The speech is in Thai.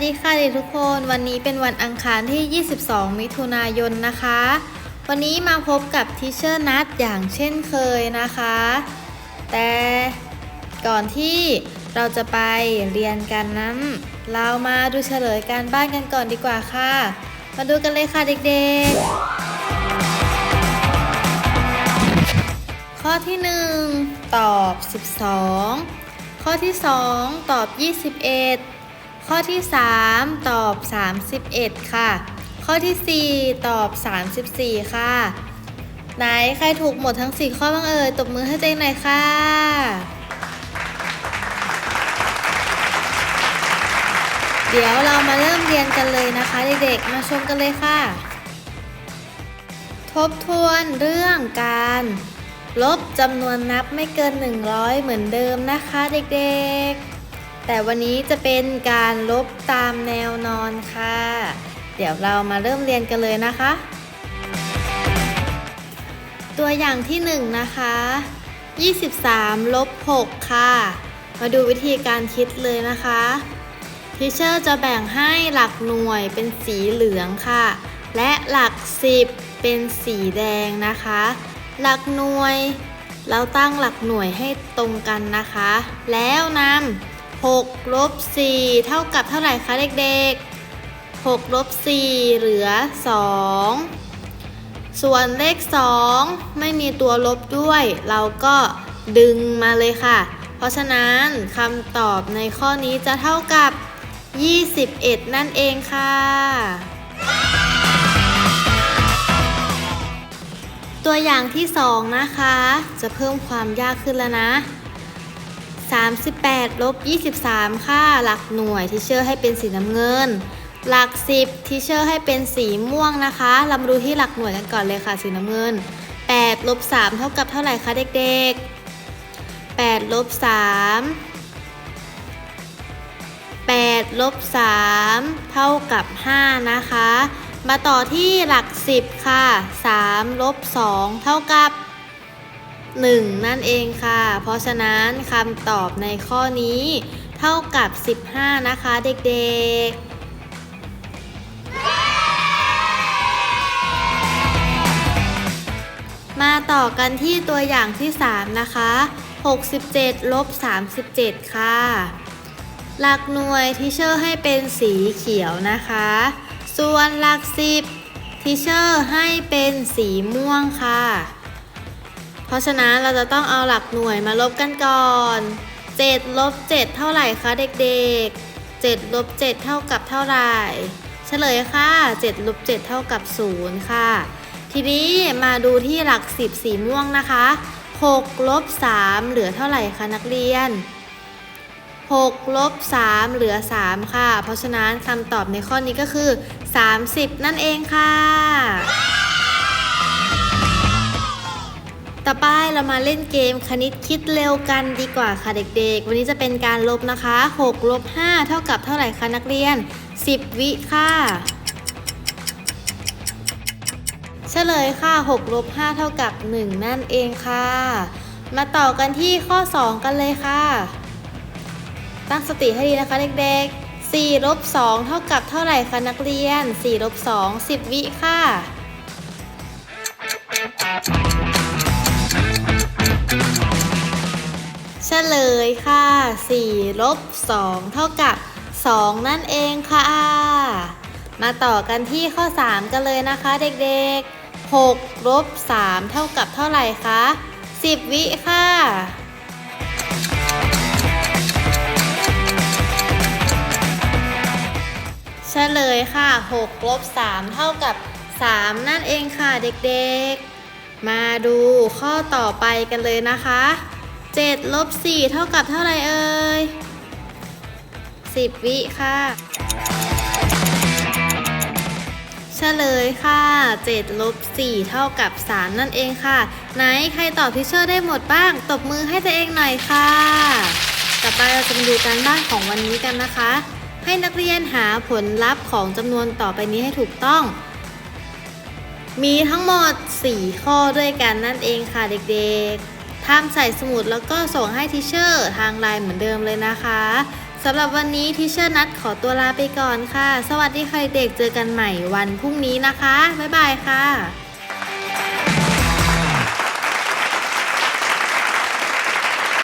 สวัสดีค่ะเด็กทุกคนวันนี้เป็นวันอังคารที่ 22 มิถุนายนนะคะ วันนี้มาพบกับทิเชอร์นัทอย่างเช่นเคยนะคะ แต่ก่อนที่เราจะไปเรียนกันนั้น เรามาดูเฉลยการบ้านกันก่อนดีกว่าค่ะ มาดูกันเลยค่ะเด็กๆ ข้อที่ 1 ตอบ 12 ข้อที่ 2 ตอบ 21 ข้อที่ 3 ตอบ 31 ค่ะ ข้อที่ 4 ตอบ 34 ค่ะ ไหนใครถูกหมดทั้ง 4 ข้อบ้างเอ่ยตบมือให้ตัวเองหน่อยค่ะ เดี๋ยวเรามาเริ่มเรียนกันเลยนะคะเด็กๆ มาชมกันเลยค่ะ ทบทวนเรื่องการลบจำนวนนับไม่เกิน 100 เหมือนเดิมนะคะเด็กๆ แต่วันนี้จะเป็นการลบตามแนวนอนค่ะ เดี๋ยวเรามาเริ่มเรียนกันเลยนะคะ ตัวอย่างที่1นะคะ 23ลบ6ค่ะ มาดูวิธีการคิดเลยนะคะทิเชอร์จะแบ่งให้หลักหน่วยเป็นสีเหลืองค่ะ และหลัก 10 เป็นสีแดงนะคะ หลักหน่วยเราตั้งหลักหน่วยให้ตรงกันนะคะ แล้วนำ 6ลบ4เท่ากับเท่าไหร่คะเด็กๆ6ลบ4เหลือ 2 ส่วนเลข 2 ไม่มีตัวลบด้วย เราก็ดึงมาเลยค่ะ เพราะฉะนั้นคำตอบในข้อนี้จะเท่ากับ 21 นั่นเองค่ะ ตัวอย่างที่ 2 นะคะ จะเพิ่มความยากขึ้นแล้วนะ 38ลบ23 ค่ะหลักหน่วยที่เชื่อให้เป็นสีน้ำเงิน หลัก 10ที่เชื่อให้เป็นสีม่วงนะคะเรามาดูที่หลักหน่วยกันก่อนเลยค่ะสีน้ำเงิน8ลบ3เท่ากับเท่าไหร่คะเด็กๆ8ลบ3 8ลบ3เท่ากับ 5 นะคะ มาต่อที่หลัก 10 ค่ะ3ลบ2เท่ากับ 1 นั่นเองค่ะ เพราะฉะนั้นคำตอบในข้อนี้ เท่ากับ 15 นะคะเด็กๆมาต่อกันที่ตัวอย่างที่ 3 นะคะ 67 ลบ 37 ค่ะ หลักหน่วยที่เชอร์ให้เป็นสีเขียวนะคะ ส่วนหลักสิบที่เชอร์ให้เป็นสีม่วงค่ะ เพราะฉะนั้นเราจะต้องเอาหลักหน่วยมาลบกันก่อน 7 ลบ 7 เท่าไหร่คะเด็กๆ 7 ลบ 7 เท่ากับเท่าไหร่ เฉลยค่ะ 7 ลบ 7 เท่ากับ 0 ค่ะ ทีนี้มาดูที่หลัก 10 สีม่วงนะคะ 6 ลบ 3 เหลือเท่าไหร่คะนักเรียน6ลบ3เหลือ 3 ค่ะ เพราะฉะนั้นคำตอบในข้อนี้ก็คือ 30 นั่นเองค่ะ ต่อไปเรามาเล่นเกมคณิตคิดเร็วกันดีกว่าค่ะเด็กๆ วันนี้จะเป็นการลบนะคะ6ลบ5เท่ากับเท่าไหร่คะนักเรียน 10 วิค่ะ เฉลยค่ะ6ลบ5เท่ากับ 1 นั่นเองค่ะ มาต่อกันที่ข้อ 2 กันเลยค่ะ ตั้งสติให้ดีนะคะเด็กๆ4ลบ2เท่ากับเท่าไหร่คะนักเรียน4ลบ2 10 วิค่ะ เฉลยค่ะ4ลบ2เท่ากับ 2 นั่นเองค่ะ มาต่อกันที่ข้อ 3 กันเลยนะคะเด็กๆ6ลบ3เท่ากับเท่าไหร่คะ 10 วิค่ะเฉลยค่ะ6ลบ3เท่ากับ 3 นั่นเองค่ะเด็กๆ มาดูข้อต่อไปกันเลยนะคะ7ลบ4เท่ากับเท่าไรเอ่ย10 วิค่ะ เฉลยค่ะ7ลบ4เท่ากับ 3 นั่นเองค่ะ ไหนใครตอบพิเชอร์ได้หมดบ้าง ตบมือให้ตัวเองหน่อยค่ะ ต่อไปเราจะมาดูการบ้านของวันนี้กันนะคะ ให้นักเรียนหาผลลัพธ์ของจำนวนต่อไปนี้ให้ถูกต้อง มีทั้งหมด 4 ข้อด้วยกันนั่นเองค่ะเด็กๆทำใส่สมุดแล้วก็ส่งให้ทิเชอร์ทางไลน์เหมือนเดิมเลยนะคะสำหรับวันนี้ทิเชอร์นัดขอตัวลาไปก่อนค่ะ สวัสดีค่ะเด็กๆเจอกันใหม่วันพรุ่งนี้นะคะ บ๊ายบายค่ะ